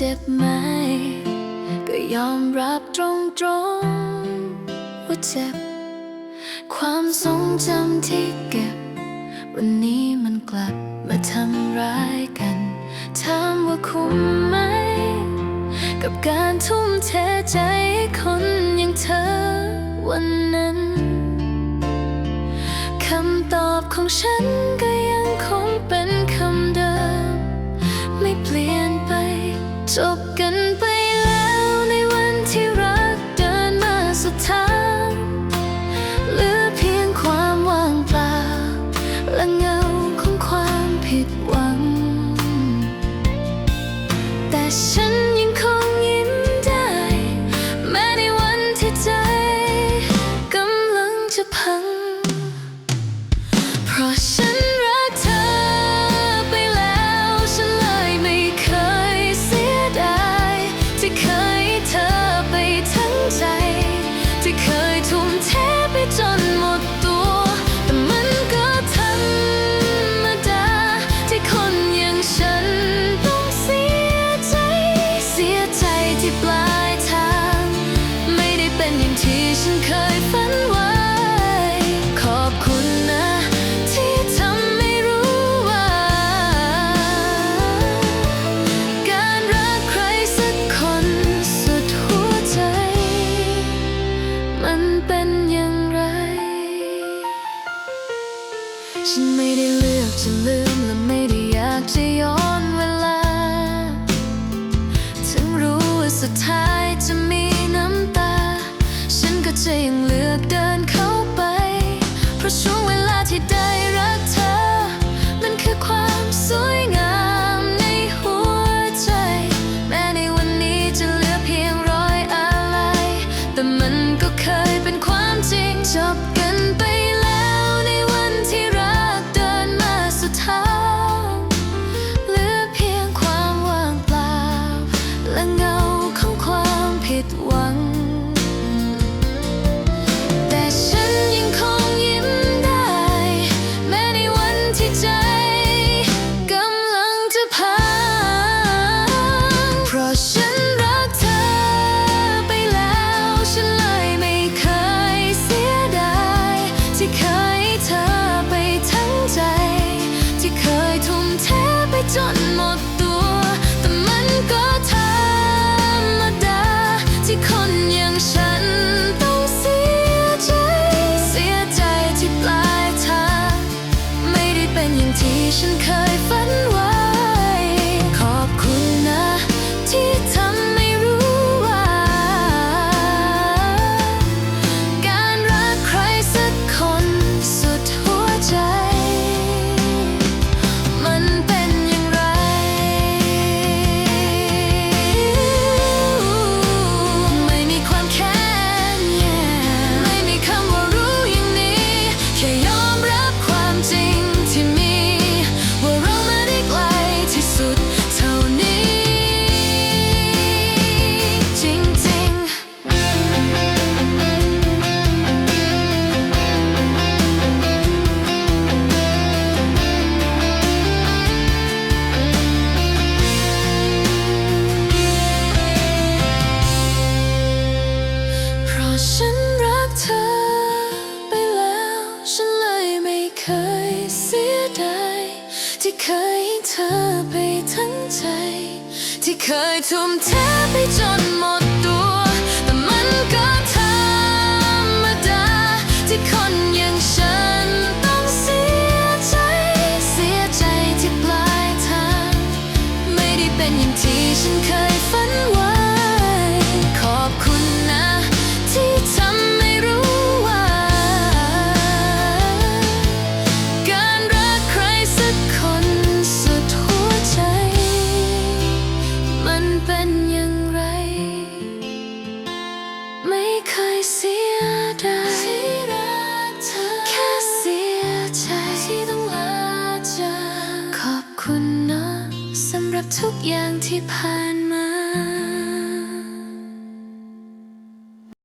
เจ็บไหม ก็ยอมรับตรงๆว่าเจ็บ ความทรงจำที่เก็บ วันนี้มันกลับมาทำร้ายกัน ถามว่าคุ้มไหม กับการทุ่มเทใจคนอย่างเธอวันนั้นคำตอบของฉัน 是。 จะลืมและไม่ได้อยากจะย้อนเวลา ถึงรู้ว่าสุดท้ายจะมีน้ำตา ฉันก็จะยังเลือกเดิน Can't. cut ยเสียดายที่เคยให้เธอไปทั้งใจ ที่เคยทุ่มเทไปจนหมดตัว แต่มันก็ธรรมดา ที่คนอย่างฉันต้องเสียใจ เสียใจที่ปลายทาง ไม่ได้เป็นอย่างที่ฉันเคย อย่างที่ผ่าน